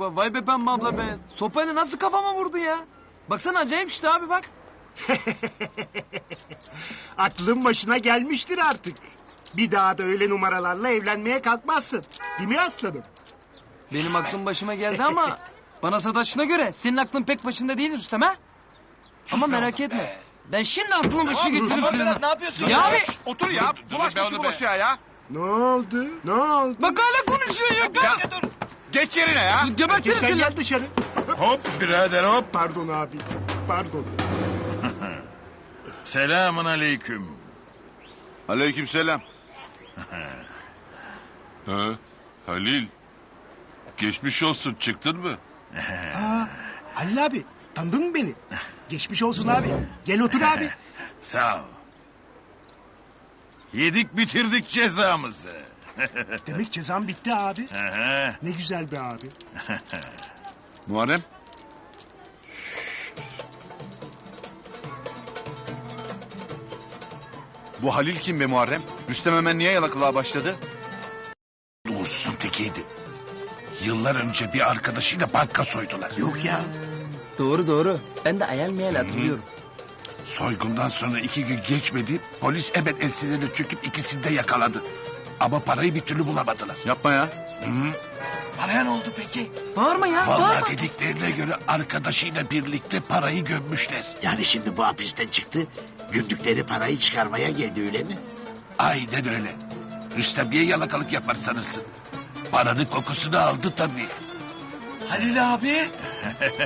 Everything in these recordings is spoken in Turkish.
vay vay be pembe abla be. Sopayla nasıl kafama vurdu ya? Baksana acayip işte abi bak. Aklın başına gelmiştir artık. Bir daha da öyle numaralarla evlenmeye kalkmazsın. Değil mi aslanım? Benim aklım başıma geldi ama bana sataşına göre senin aklın pek başında değil Rüstem ha? Ama merak etme. Ben şimdi aklın başına getiririm Aman seni. Berat ne yapıyorsun Ya abi Şşş, otur ya. Bulaşma şu bulaşığa ya. Ne oldu? Ne oldu? bak hala konuşuyor ya. Ya dur. Geç yerine ya. Gebertirim Sen seni. gel dışarı. Hop birader hop. Pardon abi. Pardon. Selamun aleyküm. Aleykümselam. ha, Halil. Geçmiş olsun çıktın mı? Halil abi tanıdın mı beni? Geçmiş olsun abi. Gel otur abi. Sağ ol. Yedik bitirdik cezamızı. Demek cezam bitti abi. Aha, Ne güzel be abi. Muharrem. Bu Halil kim be Muharrem? Rüstem hemen niye yalakılığa başladı? Uğursuzun tekiydi. Yıllar önce bir arkadaşıyla banka soydular. Yok ya. Doğru doğru. Ben de hayal meyal hatırlıyorum. Soygundan sonra iki gün geçmedi. Polis hemen elsilerine çöküp ikisini de yakaladı. Ama parayı bir türlü bulamadılar. Yapma ya. Paraya ne oldu peki? Bağırma ya bağırma. Vallahi dediklerine göre arkadaşıyla birlikte parayı gömmüşler. Yani şimdi bu hapisten çıktı, gündükleri parayı çıkarmaya geldi öyle mi? Aynen öyle. Rüstem niye yalakalık yapar sanırsın? Paranın kokusunu aldı tabii. Halil abi.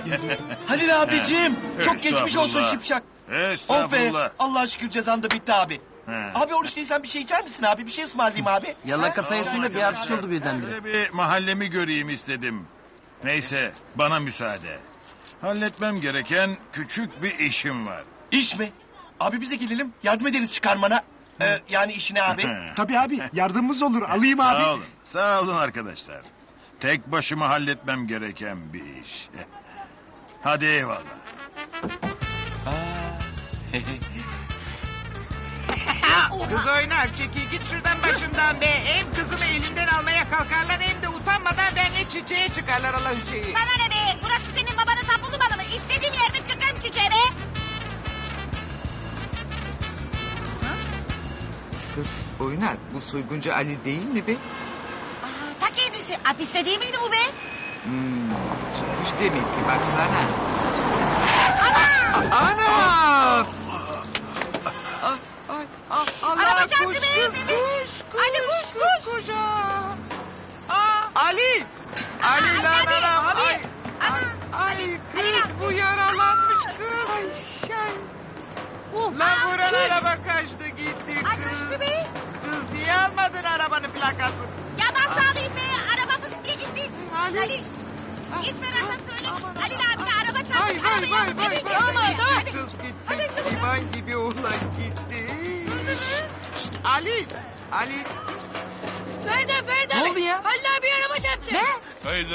Halil abicim. Çok geçmiş olsun Estağfurullah. şipşak. Of be. Estağfurullah. Allah şükür cezan da bitti abi. Abi oruç değilsen bir şey içer misin abi? Bir şey ısmarlayayım abi. Yalaka sayısıyla bir artış oldu birdenbire. Şöyle bir mahallemi göreyim istedim. Neyse bana müsaade. Halletmem gereken küçük bir işim var. İş mi? Abi biz de gelelim. Yardım ederiz çıkarmana. Ee, yani işine abi. Tabii abi yardımımız olur. Alayım abi. Sağ olun. Sağ olun arkadaşlar. Tek başıma halletmem gereken bir iş. Hadi eyvallah. Kız oynar çekil git şuradan başımdan be. Hem kızımı elinden almaya kalkarlar hem de utanmadan benimle çiçeğe çıkarlar Allah şeyi. Sana ne be? Burası senin babanın tapulu malı mı? İstediğim yerde çıkarım çiçeğe be. Kız oynar bu soyguncu Ali değil mi be? Aa, ta kendisi. Hapiste değil miydi bu be? Çıkmış demek ki baksana. Ana! Ana! Ah, ah, Allah, Araba koş, çarptı be, kız, bebe. koş, koş, Hadi koş, koş. koş, ah. Ali! Ali Ali lan abi, anam, abi. Ay, Ana, ay, Ali, kız Ali bu yaralanmış kız. Ay, şey. Lan aa, vuran çüş. araba kaçtı gitti Ay, kız. kaçtı be. Kız niye almadın arabanın plakasını? Ya nasıl alayım be? Arabamız diye gitti. Ali. Ali. Git Ferhat'a söyle. Halil abine araba çarpmış. Vay vay vay vay. Tamam tamam. Kız gitti. Hadi çabuk. İman gibi oğlan gitti. Ali. Ali. Ferdi Ferdi Ne abi. oldu ya? Halil abi araba çarptı. Ne? Haydi.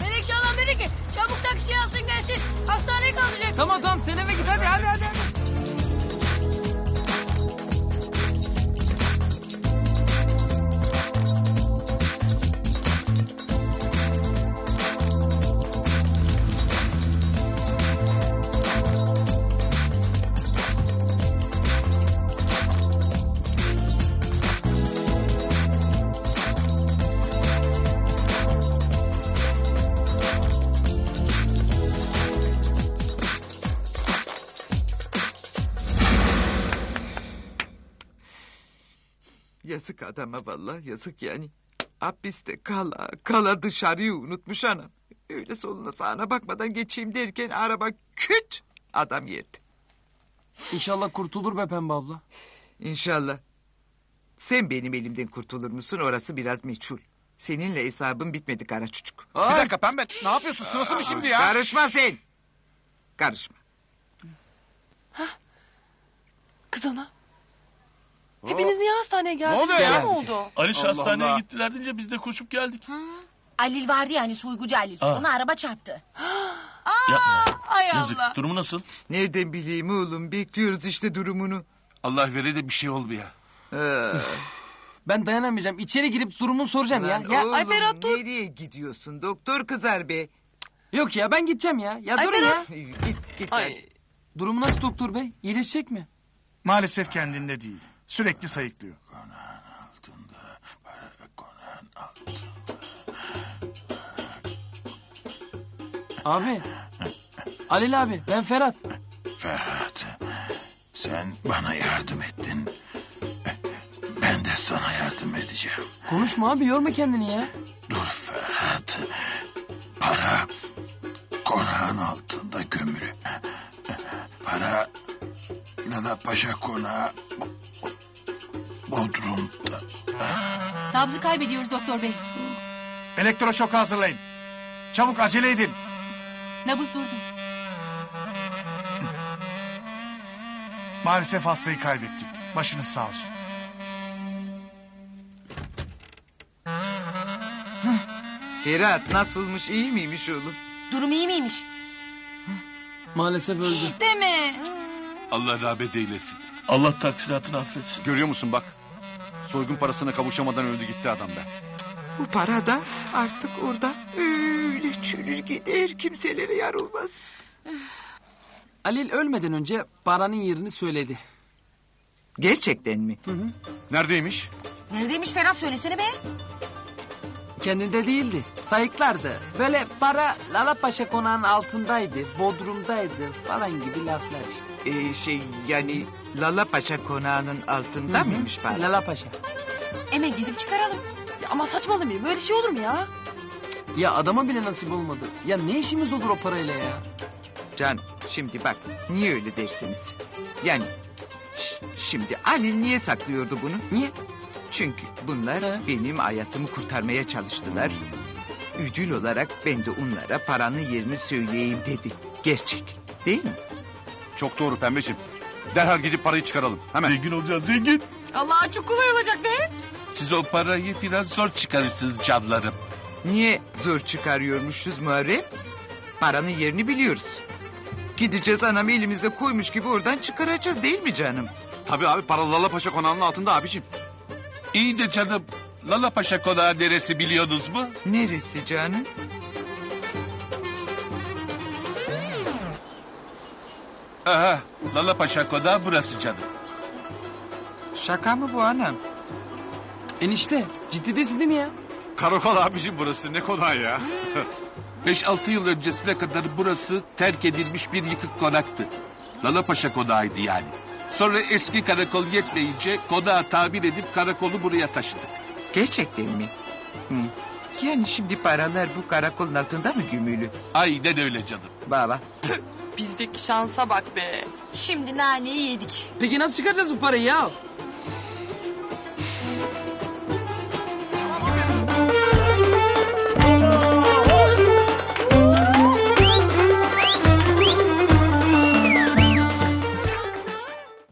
Menekşe adam dedi ki çabuk taksiye alsın gelsin. Hastaneye kaldıracak. Tamam tamam sen eve git hadi hadi hadi. Adama vallahi yazık yani. Hapiste kala kala dışarıyı unutmuş anam. Öyle soluna sağına bakmadan geçeyim derken araba küt adam yerde. İnşallah kurtulur be pembe abla. İnşallah. Sen benim elimden kurtulur musun orası biraz meçhul. Seninle hesabım bitmedi kara çocuk. Bir dakika pembe. Ne yapıyorsun? Sırası mı şimdi ya? Karışma sen. Karışma. Kız ana. Hepiniz niye hastaneye geldiniz? oluyor Bir şey ya? mi oldu? Aliş Allah hastaneye Allah. gittiler deyince biz de koşup geldik. Halil vardı ya hani soygucu Halil. Ona araba çarptı. Yapma ya. Ay Yazık. Allah. Durumu nasıl? Nereden bileyim oğlum bekliyoruz işte durumunu. Allah vere de bir şey olmuyor. Ee, Ben dayanamayacağım. İçeri girip durumunu soracağım ya. Lan ya oğlum ay Ferhat dur. nereye gidiyorsun? Doktor kızar be. Yok ya ben gideceğim ya. Ya Ay durun Ferhat. ya. Git git. Ay. Durumu nasıl doktor bey? İyileşecek mi? Maalesef kendinde değil. Sürekli sayıklıyor. Abi. Halil abi ben Ferhat. Ferhat, sen bana yardım ettin. Ben de sana yardım edeceğim. Konuşma abi yorma kendini ya. Dur Ferhat. Para konağın altında gömülü. Para Lala Paşa konağı Bodrum'da. Nabzı kaybediyoruz doktor bey. Elektroşok hazırlayın. Çabuk acele edin. Nabız durdu. Maalesef hastayı kaybettik. Başınız sağ olsun. Ferhat nasılmış iyi miymiş oğlum? Durum iyi miymiş? Maalesef öldü. Değil mi? Allah rahmet eylesin. Allah taksiratını affetsin. Görüyor musun bak. Soygun parasına kavuşamadan öldü gitti adam be. Bu para da artık orada öyle çürür gider kimselere yar olmaz. Halil ölmeden önce paranın yerini söyledi. Gerçekten mi? Neredeymiş? Neredeymiş Ferhat söylesene be. Kendinde değildi. Sayıklardı. Böyle para Lala Paşa konağının altındaydı. Bodrum'daydı falan gibi laflar işte. Ee, şey yani Lala Paşa konağının altında mıymış para? Lala Paşa. Hemen gidip çıkaralım. Ya ama saçmalamayın böyle şey olur mu ya? Ya adama bile nasip olmadı. Ya ne işimiz olur o parayla ya? Can şimdi bak niye öyle dersiniz? Yani ş- şimdi Ali niye saklıyordu bunu? Niye? Çünkü bunlar He. benim hayatımı kurtarmaya çalıştılar. Ödül olarak ben de onlara paranın yerini söyleyeyim dedi. Gerçek değil mi? Çok doğru pembeciğim. Derhal gidip parayı çıkaralım. Hemen. Zengin olacağız zengin. Allah çok kolay olacak be. Siz o parayı biraz zor çıkarırsınız canlarım. Niye zor çıkarıyormuşuz Muharrem? Paranın yerini biliyoruz. Gideceğiz anamı elimizde koymuş gibi oradan çıkaracağız değil mi canım? Tabii abi para Lala Paşa konağının altında abiciğim. İyi de canım. Lala Paşa konağı neresi biliyorsunuz mu? Neresi canım? Aha, Lala Paşa konağı burası canım. Şaka mı bu anam? Enişte ciddi değilsin değil mi ya? Karakol abiciğim burası ne konağı ya. 5-6 yıl öncesine kadar burası terk edilmiş bir yıkık konaktı. Lala Paşa konağıydı yani. Sonra eski karakol yetmeyince konağı tamir edip karakolu buraya taşıdık. Gerçekten mi? Hı. Yani şimdi paralar bu karakolun altında mı gümülü? Aynen öyle canım. Baba. Bizdeki şansa bak be. Şimdi naneyi yedik. Peki nasıl çıkaracağız bu parayı ya?